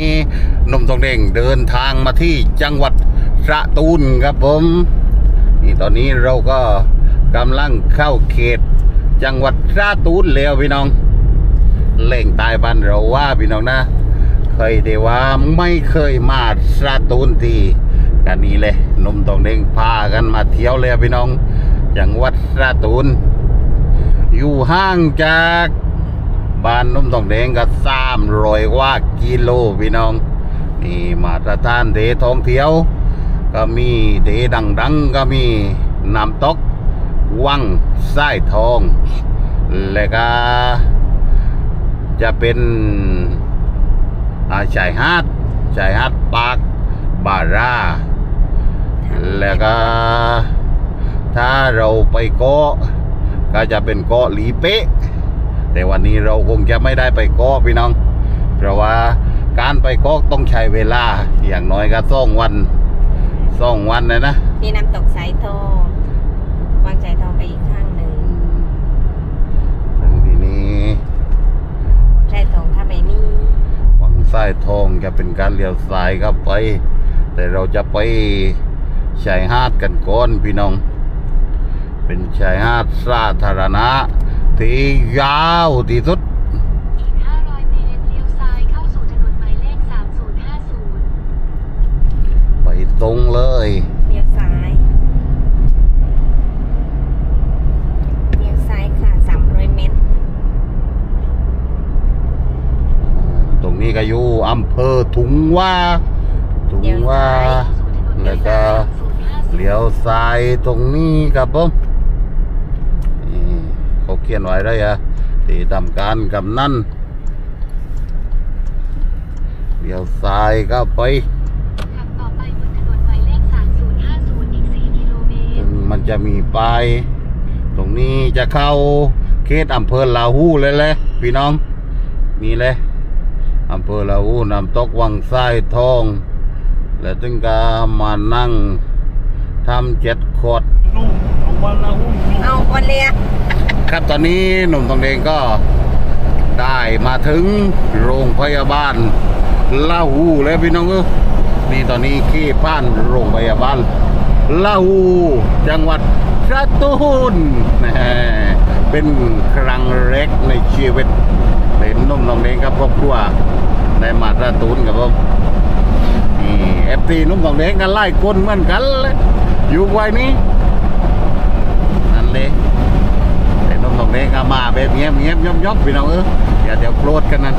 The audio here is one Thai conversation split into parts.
นี่หนุ่มทองเด้งเดินทางมาที่จังหวัดสระตูนครับผมนี่ตอนนี้เราก็กำลังเข้าเขต จังหวัดสระตูนแล้วพี่น้องเล่งตายบ้านเราว่าพี่น้องนะ เคยได้ว่าไม่เคยมาสระตูนทีกันนี้เลยนุ่มทองเด้งพากันมาเที่ยวเลยพี่น้อง จังหวัดสระตูนอยู่ห่างจาก บ้านนุ่มทองแดงก็สามรอยว่ากิโลพี่น้องนี่มาตรฐานเดท่องเที่ยว ก็มีเดดังๆ ก็มีน้ำตกวังไส้ทอง และก็จะเป็นอาชายหาดชายหาดปากบาราแล้วก็ ถ้าเราไปเกาะก็จะเป็นเกาะหลีเป๊ะ แต่วันนี้เราคงจะไม่ได้ไปเกาะพี่น้อง เพราะว่าการไปเกาะต้องใช้เวลาอย่างน้อยก็สองวันสองวันเลยนะมีน้ำตกสายทองวางสายทองไปอีกข้างหนึ่งทีนี้สายทองถ้าไปนี่วังไส้ทองจะเป็นการเลี้ยวซ้ายเข้าไป แต่เราจะไปชายหาดกันก่อนพี่น้อง เป็นชายหาดสาธารณะ ที่ยาวที่สุดอีก 500 เมตร เลี้ยวซ้ายเข้าสู่ถนนหมายเลข 3050 ไปตรงเลย เลี้ยวซ้าย เลี้ยวซ้ายค่ะ 300 เมตร ตรงนี้ก็อยู่อำเภอถุงว่าถุงว่าแล้วก็เลี้ยวซ้ายตรงนี้ครับผมนี่ เขาเขียนไว้ได้อะที่ทำการกับนั่นเลี้ยวซ้ายก็ไปขับต่อไปบนถนนหมายเลข3050อีก4กิโลเมตถึรงมันจะมีป้ายตรงนี้จะเข้าเขตอำเภอลาหูเลยแหละพี่น้อง มีเลยอำเภอลาหูน้ำตกวังไส้ทอง แล้วถึงก็มานั่งทำเจ็ดขวดเอาวันเลีย ครับ ตอนนี้หนุ่มทองแดงก็ได้มาถึงโรงพยาบาลลาหูแล้วพี่น้องเออนี่ตอนนี้ขี้ผ่านโรงพยาบาลลาหูจังหวัดสตูลนะเป็นครั้งแรกในชีวิตเป็นนุ่มทองแดงครับครอบครัวได้มาสตูลกับผมนี่เอฟซีนุ่มทองแดงกันไล่คนเหมือนกันเลยอยู่ไว้นี้เลย แต่น้องตรงนี้ก็มาแบบเงียบเงียบยบยบพี่น้องเอออย่าเดี๋ยวโกรธกันนั่น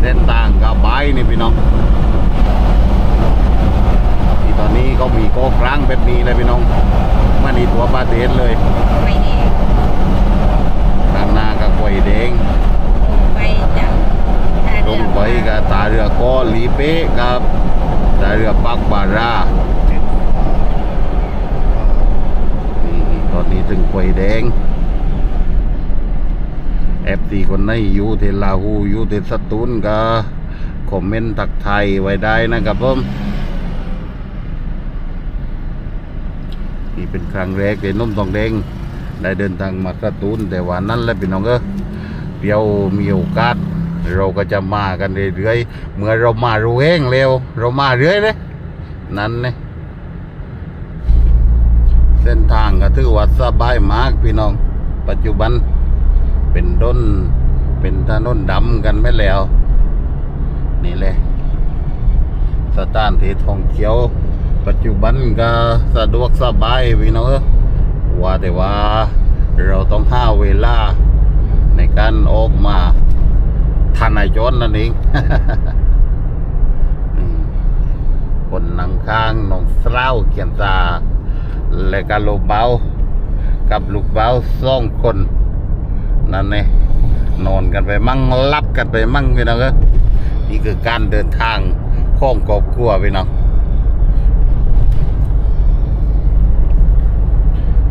เส้นต่างกับใบนี่พี่น้องที่ตอนนี้ก็มีโกครั้งแบบนี้เลยพี่น้องมานี่ตัวปลาเทศเลยไปแดงข้างหน้าก็กวยแดงลงไปจากท่าลเรืองไปก็ตาเรือก็ลีเป๊ะกับตาเรือปักบารานี่ตอนนี้ถึงกล้ วแดงแอปตีคนไหนอยู่ที่ลาหูอยู่ที่สตูลก็คอมเมนต์ทักไทยไว้ได้นะครับผมนี่เป็นครั้งแรกที่นุ่มทองแดงได้เดินทางมาสตูลแต่ว่านั้นแหละพี่น้องเออเดี๋ยวมีโอกาสเราก็จะมากันเรื่อยๆเมื่อเรามารู้เองเร็วเรามาเรื่อยเลยนั่นเนี่ย ส้นทางก็ถือว่าสบายมากพี่น้อง ปัจจุบันเป็นด้นเป็นถนนดำกันไม่แล้ว นี่แหละสถานที่ท่องเที่ยว ปัจจุบันก็สะดวกสบายพี่น้องว่าแต่ว่าเราต้องห้าเวลา ในการออกมาทานายจนนั่นเองคนนั่งข้างน้องเศร้าเขียนตา และก็ลูกเบากับลูกเบาสองคน นั่นเองนอนกันไปมั่งรับกันไปมั่งพี่น้องนี่คือการเดินทางของครอบครัวพี่น้อง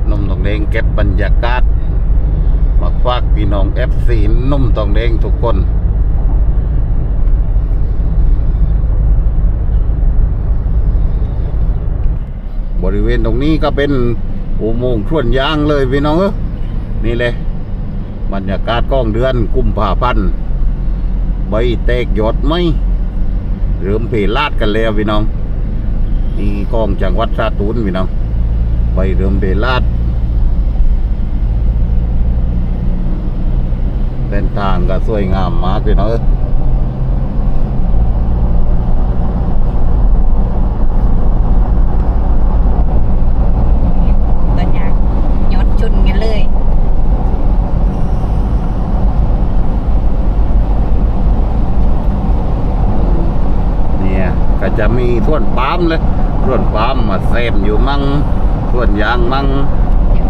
นมตองแดงเก็บบรรยากาศ มาฝากพี่น้องเอฟซีนุ่มตองแดงทุกคน บริเวณตรงนี้ก็เป็นอุโมงค์ส่วนยางเลยพี่น้องเอ้ยนี่เลยบรรยากาศกล้องเดือนกุมภาพันธ์ใบแตกยอดไหมเริ่มเพลาดกันแล้วพี่น้องนี่กล้องจังหวัดสตูลพี่น้องใบเริ่มเพลาดเส้นทางก็สวยงามมากพี่น้องเอ้ย ตอนยางยอดชุนกันเลย เนี่ยก็ จะมีส่วนปาล์มเลยส่วนปาล์มมาเซมอยู่มั่งส่วนยางมั่งเดี๋ยว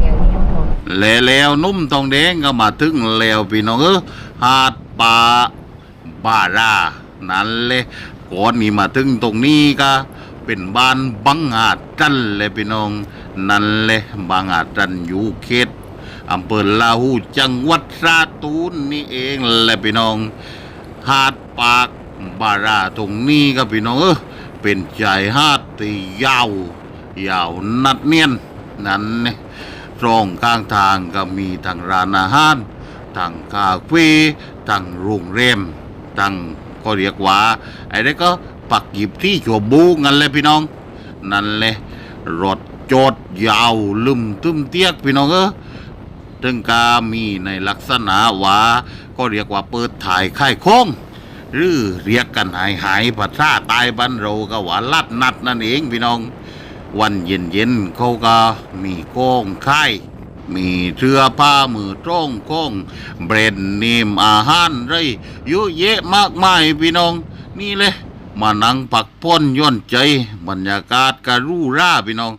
เดี๋ยวเดี๋ยวทองแล้วแล้วนุ่มทองแดงก็มาถึงแล้วพี่น้องเออหาดป่าบารานั่นเลยก่อนนี้มาถึงตรงนี้ก็เป็นบ้านบังหาดจันเลยพี่น้อง นั่นเลยบังหาดจันอยู่เขตอำเภอลาหูจังหวัดสตูลนี่เองแหละพี่น้อง หาดปาก บาราตรงนี้ก็พี่น้องเออเป็นชายหาดที่ยาวยาวนัดเนียนนั่นเนี่ยตรงข้างทางก็มีทางร้านอาหารทางคาเฟ่ทางโรงแรมทางก็เรียกว่าไอ้นี่ก็ปักหยิบที่ชัวบูงันเลยพี่น้อง นั่นเลยรถจอดยาวลึมตึมเตียกพี่น้องเออถึงกามีในลักษณะว่าก็เรียกว่าเปิดถ่ายค่ายโค้ง หรือเรียกกันหายหายภาษาตายบ้านเราก็ว่าลัดนัดนั่นเองพี่น้อง วันเย็นเย็นเขาก็มีโค้งค่มีเสื้อผ้ามือตรงโค้งแบรนด์เนมอาหารไรยอะแยะมากมายพี่น้อง นี่เลยมานั่งปักพ้นย่อนใจ บรรยากาศกะรู่ร่าพี่น้อง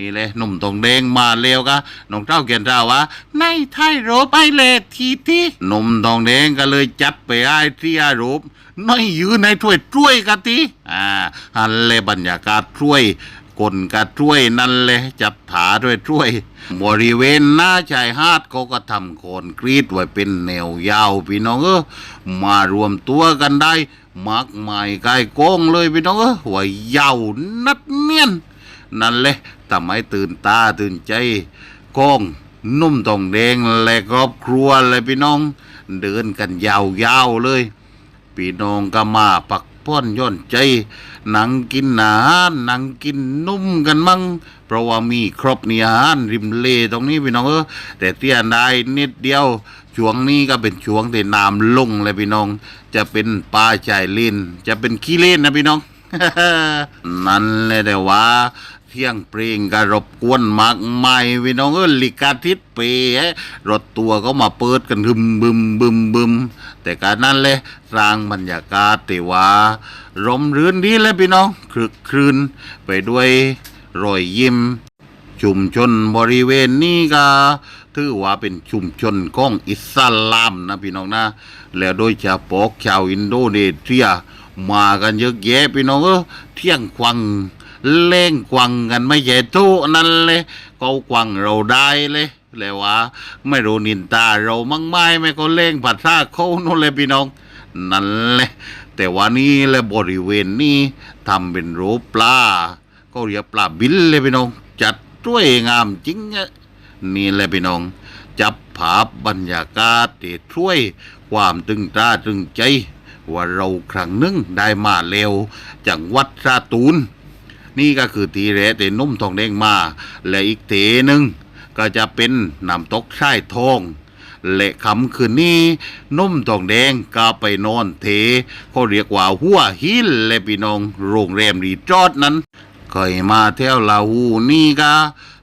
นี่เลยหนุ่มตองแดงมาเร็วกะน้องเจ้าเกียนเจ้าวะในไทยโรไปเลยทีที่หนุ่มทองแดงก็เลยจัดไปไอ้ที่อารูปน้อยยืนในถ้วยถ้วยกะทีอ่าฮันเลยบรรยากาศถ้วยกลกะถ้วยนั่นเลยจับถาด้วยถ้วย บริเวณหน้าชายหาดเขาก็ทำโคนกรีดไว้เป็นแนวยาวพี่น้องเออมารวมตัวกันได้มากมายกายโกงเลยพี่น้องเออหัวยาวนัดเนียน นั่นแหละทำให้ตื่นตาตื่นใจก้องนุ่มตองแดงและครอบครัวเลยพี่น้อง เดินกันยาวๆเลยพี่น้องก็มาปักป้อนย่อนใจ หนังกินอาหารหนังกินนุ่มกันมั่งเพราะว่ามีครบนี่อาหารริมเลตรงนี้พี่น้องเออแต่เตี้ยนายนิดเดียวช่วงนี้ก็เป็นช่วงที่น้ำลงเลยพี่น้อง จะเป็นปลาชายลินจะเป็นขี้เล่นนะพี่น้อง นั่นเลยแต่ว่า เที่ยงเพลงก็รบกวนมากมายพี่น้องเออลิกาทิศเปย์รถตัวก็มาเปิดกันบึมบึมบึมบึมแต่การนั้นเลยสร้างบรรยากาศแต่ว่าร่มรื่นดีเลยพี่น้องคลึกครืนไปด้วยรอยยิ้ม ชุมชนบริเวณนี้ก็ถือว่าเป็นชุมชนของอิสลามนะพี่น้องนะ แล้วโดยเฉพาะชาวอินโดนีเซียมากันเยอะแยะพี่น้องเออเที่ยงควัง เล่งควังกันไม่ใช่ทุนั่นเลยเขาควังเราได้เลยแล้วว่า ไม่รู้นินตาเรามั่งไม่ไม่ก็เล่งผัดซาเขานู่นเลยพี่น้อง นั่นแหละแต่ว่านี่แหละบริเวณนี้ทำเป็นรูปปลาก็เรียกปลาบินเลยพี่น้อง จัดช่วยงามจริงอะนี่แหละพี่น้อง จับภาพบรรยากาศเตะช่วยความตึงตาตึงใจ ว่าเราครั้งหนึ่งได้มาเร็วจังหวัดสตูล นี่ก็คือทีแรกแต่นุ่มทองแดงมา และอีกเทหนึ่งก็จะเป็นน้ำตกชายทองและคำคืนนี้นุ่มทองแดงก็ไปนอนเทเขาเรียกว่าหัวหินและพี่น้องโรงแรมรีจอดนั้นเคยมาเที่ยวลาหูนี่ก็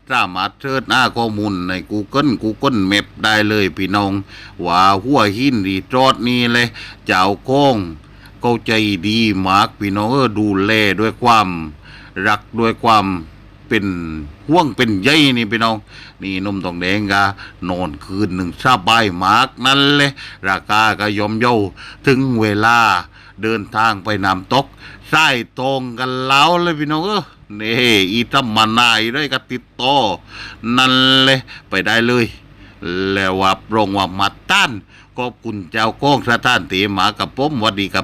สามารถเสิร์ชหน้าข้อมูลใน Google Google Map ได้เลยพี่น้อง ว่าหัวหินรีจอดนี่เลยเจ้าโค้งเขาใจดีมากพี่น้องเออดูแลด้วยความ รักด้วยความเป็นห่วงเป็นใยนี่พี่น้องนี่นมทองแดงก็นอนคืนหนึ่งสบายมากนั่นเลยราคาก็ยอมเยาถึงเวลาเดินทางไปน้ำตกใส่ตรงกันแล้วเลยพี่น้องเออนี่อีทำมานายได้ก็ติดต่อนั่นเลยไปได้เลย แล้วว่าโปรงว่ามาต้านขอบคุณเจ้าโก้งสถานตีหมากับผมวัดดีครับ